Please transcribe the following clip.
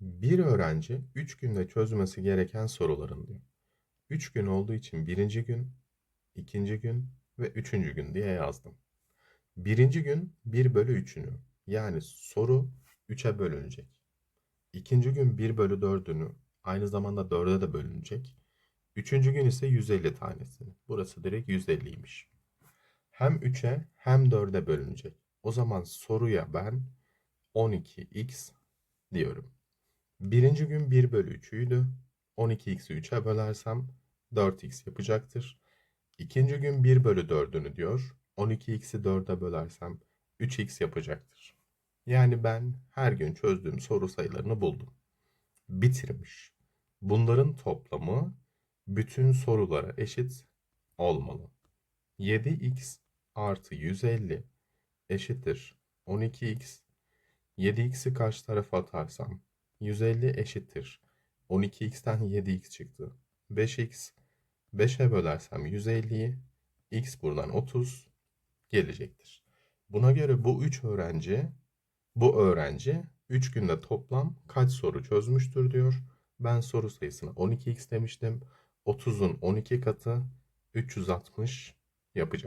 Bir öğrenci 3 günde çözmesi gereken soruların diyor. 3 gün olduğu için birinci gün, ikinci gün ve üçüncü gün diye yazdım. Birinci gün 1 bölü 3'ünü yani soru 3'e bölünecek. İkinci gün 1 bölü 4'ünü aynı zamanda 4'e de bölünecek. Üçüncü gün ise 150 tanesini. Burası direkt 150'ymiş. Hem 3'e hem 4'e bölünecek. O zaman soruya ben 12x diyorum. Birinci gün 1 bölü 3'üydü. 12x'i 3'e bölersem 4x yapacaktır. İkinci gün 1 bölü 4'ünü diyor. 12x'i 4'e bölersem 3x yapacaktır. Yani ben her gün çözdüğüm soru sayılarını buldum. Bitirmiş. Bunların toplamı bütün sorulara eşit olmalı. 7x artı 150 eşittir 12x. 7x'i karşı tarafa atarsam 150 eşittir. 12x'ten 7x çıktı. 5x 5'e bölersem 150'yi x buradan 30 gelecektir. Buna göre bu 3 öğrenci bu öğrenci 3 günde toplam kaç soru çözmüştür diyor. Ben soru sayısına 12x demiştim. 30'un 12 katı 360 yapacak.